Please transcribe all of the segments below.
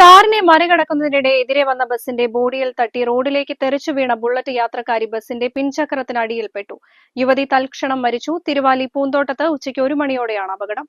കാറിനെ മറികടക്കുന്നതിനിടെ എതിരെ വന്ന ബസിന്റെ ബോഡിയിൽ തട്ടി റോഡിലേക്ക് തെറിച്ചു വീണ ബുള്ളറ്റ് യാത്രക്കാരി ബസിന്റെ പിൻചക്രത്തിനടിയിൽപ്പെട്ടു. യുവതി തൽക്ഷണം മരിച്ചു. തിരുവാലി പൂന്തോട്ടത്ത് ഉച്ചയ്ക്ക് ഒരു മണിയോടെയാണ് അപകടം.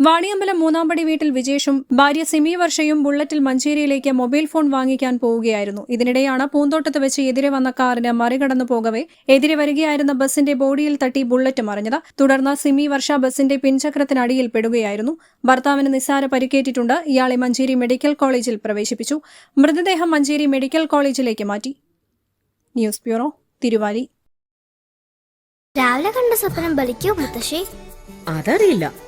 വാണിയമ്പലം മൂന്നാംപടി വീട്ടിൽ വിജേഷും ഭാര്യ സിമി വർഷയും ബുള്ളറ്റിൽ മഞ്ചേരിയിലേക്ക് മൊബൈൽ ഫോൺ വാങ്ങിക്കാൻ പോവുകയായിരുന്നു. ഇതിനിടെയാണ് പൂന്തോട്ടത്ത് വെച്ച് എതിരെ വന്ന കാറിന് മറികടന്നു പോകവെ എതിരെ വരികയായിരുന്ന ബസിന്റെ ബോഡിയിൽ തട്ടി ബുള്ളറ്റ് മറിഞ്ഞത്. തുടർന്ന് സിമി വർഷ ബസിന്റെ പിൻചക്രത്തിനടിയിൽ പെടുകയായിരുന്നു. ഭർത്താവിന് നിസ്സാര പരിക്കേറ്റിട്ടുണ്ട്. ഇയാളെ മഞ്ചേരി മെഡിക്കൽ കോളേജിൽ പ്രവേശിപ്പിച്ചു. മൃതദേഹം മഞ്ചേരി മെഡിക്കൽ കോളേജിലേക്ക് മാറ്റി. News bureau Thiruvali. രാവിലെ കണ്ട സ്വപ്നം ബലിക്കോ മുത്തശ്ശി? അതറിയില്ല.